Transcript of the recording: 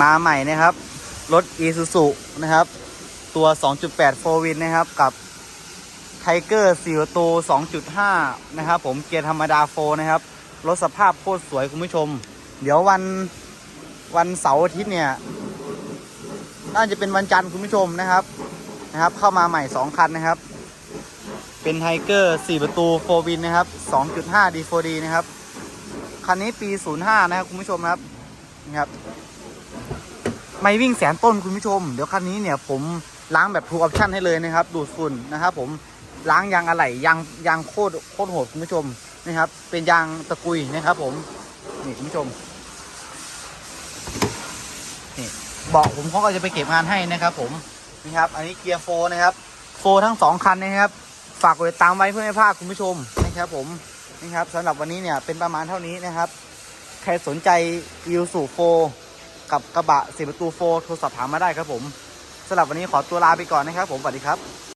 มาใหม่นะครับ รถ i s u z u นะครับ ตัว 2.8 4 win นะครับ กับไทเกอร์4ประตู2.5 นะครับ ผมเกียร์ธรรมดา4นะครับ รถสภาพโคตรสวยคุณผู้ชม เดี๋ยววันวันเสาร์อาทิตย์เนี่ย น่าจะเป็นวันจันทร์คุณผู้ชมนะครับนะครับ เข้ามาใหม่ 2 คันนะครับ เป็นไทเกอร์4ประตู4วินนะครับ 2.5 D4D นะครับ คันนี้ปี 05 นะครับคุณผู้ชมครับนะครับ ไม่วิ่งแสนต้นคุณผู้ชม เดี๋ยวคันนี้เนี่ยผมล้างแบบทูออปชั่นให้เลยนะครับ ดูดฝุ่นนะครับผมล้างยางอะไหล่ยางยางโคตรโคตรโหดคุณผู้ชมนะครับ เป็นยางตะกุยนะครับ ผมนี่คุณผู้ชมนี่เบาะผมเขาก็จะไปเก็บงานให้นะครับ ผมนี่ครับ อันนี้เกียร์โฟนะครับ โฟทั้งสองคันนะครับ ฝากกดติดตามไว้เพื่อไม่พลาดคุณผู้ชมนะครับ ผมนี่ครับสำหรับวันนี้เนี่ยเป็นประมาณเท่านี้นะครับ ใครสนใจวิวสู่โฟ กับกระบะสีประตูโฟร์โทรสอบถามมาได้ครับผมสำหรับวันนี้ขอตัวลาไปก่อนนะครับผมสวัสดีครับ